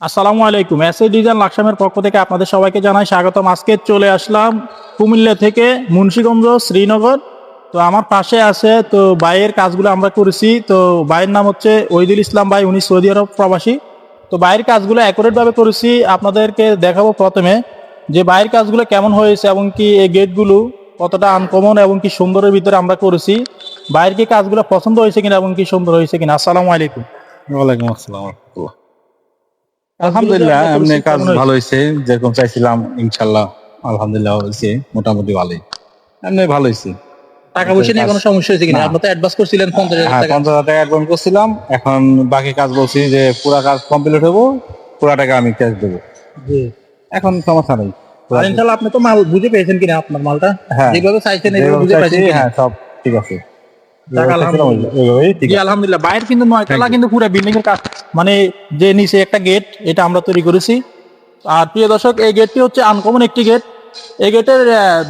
আসসালামু আলাইকুম। S A design লাকসামের পক্ষ থেকে আপনাদের সবাইকে জানাই স্বাগতম। আজকে চলে আসলাম কুমিল্লা থেকে মুন্সীগঞ্জ, শ্রীনগর। তো আমার পাশে আছে, তো বাইয়ের কাজগুলো আমরা করেছি। তো বাইয়ের নাম হচ্ছে ওইদুল ইসলাম ভাই, উনি সৌদি আরব প্রবাসী। তো বাইরের কাজগুলো অ্যাকুরেটভাবে করেছি। আপনাদেরকে দেখাবো প্রথমে যে বাইরের কাজগুলো কেমন হয়েছে এবং কি এই গেটগুলো কতটা আনকমন এবং কি সুন্দরের ভিতরে আমরা করেছি। বাইরের কি কাজগুলো পছন্দ হয়েছে কিনা এবং কি সুন্দর হয়েছে কিনা? আসসালামু আলাইকুম। ওয়ালাইকুম আসসালাম। আলহামদুলিল্লাহ এমনি কাজ ভালো হয়েছে। যেরকম চাইছিলাম ইনশাল্লাহ আলহামদুলিল্লাহ হয়েছে মোটামুটি ভালোই। এমনি ভালো হয়েছে। টাকা পয়সা নিয়ে কোনো সমস্যা হয়েছে কিনা? আপনি তো অ্যাডভান্স করছিলেন পঞ্চাশ হাজার হ্যাঁ টাকা। পঞ্চাশ হাজার টাকা অ্যাডভান্স করছিলাম। এখন বাকি কাজ বলছি যে পুরা কাজ কমপ্লিট হব পুরা টাকা আমি ক্যাশ দেবো। এখন সমস্যা নেই। ইনশাল্লাহ আপনি তো মাল বুঝে পেয়েছেন কিনা আপনার মালটা? হ্যাঁ। যেভাবে চাইছেন বুঝে কিনা? হ্যাঁ সব ঠিক আছে। আলহামদুলিল্লাহ। বাইরে কিন্তু নয়তলা কিন্তু পুরো বিল্ডিং এর কাজ। মানে যে নিচে একটা গেট এটা আমরা তৈরি করেছি। আর প্রিয় দর্শক, এই গেটটি হচ্ছে আনকমন একটি গেট এই গেটের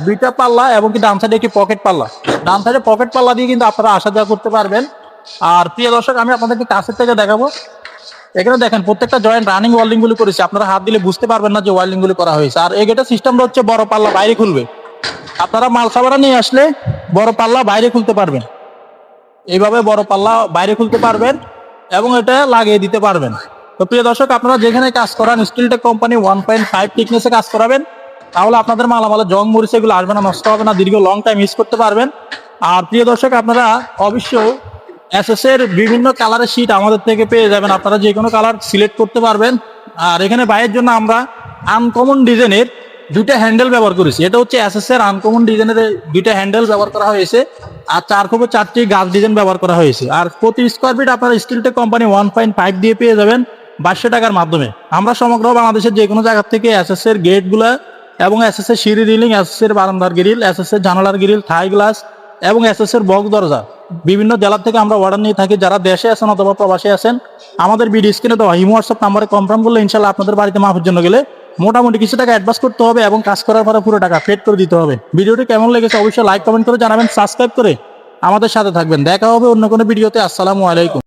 দুইটা পাল্লা এবং কি ডান সাইডে একটি পকেট পাল্লা। ডান সাইডে পকেট পাল্লা দিয়ে কিন্তু আপনারা আসা যাওয়া করতে পারবেন। আর প্রিয় দর্শক, আমি আপনাদেরকে কাছের থেকে দেখাবো। এখানে দেখেন, প্রত্যেকটা জয়েন্ট রানিং ওয়ার্ল্ডিং গুলি করেছি। আপনারা হাত দিলে বুঝতে পারবেন না যে ওয়ার্ল্ডিং গুলি করা হয়েছে। আর এই গেটের সিস্টেমটা হচ্ছে বড় পাল্লা, বাইরে খুলবে। আপনারা মাল সাবারা নিয়ে আসলে বড় পাল্লা বাইরে খুলতে পারবেন। এইভাবে বড় পাল্লা বাইরে খুলতে পারবেন। এবং এটা লাগিয়ে দিতে পারবেন। তো প্রিয় দর্শক, আপনারা যেখানে কাজ করান, Steeltech company one point five টিকনেসে কাজ করাবেন, তাহলে আপনাদের মালামালের জং মরিচ এগুলো আসবে না, নষ্ট হবে না, দীর্ঘ লং টাইম ইউজ করতে পারবেন। আর প্রিয় দর্শক, আপনারা এসএস এর বিভিন্ন কালারের শীট আমাদের থেকে পেয়ে যাবেন। আপনারা যে কোনো কালার সিলেক্ট করতে পারবেন। আর এখানে বাইয়ের জন্য আমরা আনকমন ডিজাইনের দুইটা হ্যান্ডেল ব্যবহার করেছি। এটা হচ্ছে এর আনকমন ডিজাইনের দুইটা হ্যান্ডেল ব্যবহার করা হয়েছে। আর চার খোপে চারটি গাছ ডিজাইন ব্যবহার করা হয়েছে। আর প্রতি স্কোয়ার ফিট আপনারা Steeltech company one point five দিয়ে পেয়ে যাবেন বাইশশো টাকার মাধ্যমে। আমরা সমগ্র বাংলাদেশের যে কোনো জায়গা থেকে এসএস এর গেটগুলো এবং এসএস এর সিঁড়ি রিলিং এসএস এর বারান্দার গ্রিল এসএস এর জানালার গ্রিল থাই গ্লাস এবং এসএস এর বক্স দরজা। বিভিন্ন জেলা থেকে আমরা অর্ডার নিয়ে থাকি। যারা দেশে আছেন অথবা প্রবাসে আছেন, আমাদের বিডি স্ক্রিনে দেওয়া হিমো হোয়াটসঅ্যাপ নাম্বারে কনফার্ম করলে ইনশাল্লাহ আপনাদের বাড়িতে মাফের জন্য গেলে মোটামুটি কিছু টাকা অ্যাডভান্স করতে হবে এবং কাজ করার পরে পুরো টাকা পেড করে দিতে হবে। ভিডিওটি কেমন লেগেছে অবশ্যই লাইক কমেন্ট করে জানাবেন সাবস্ক্রাইব করে আমাদের সাথে থাকবেন। দেখা হবে অন্য কোনো ভিডিওতে। আসসালামু আলাইকুম।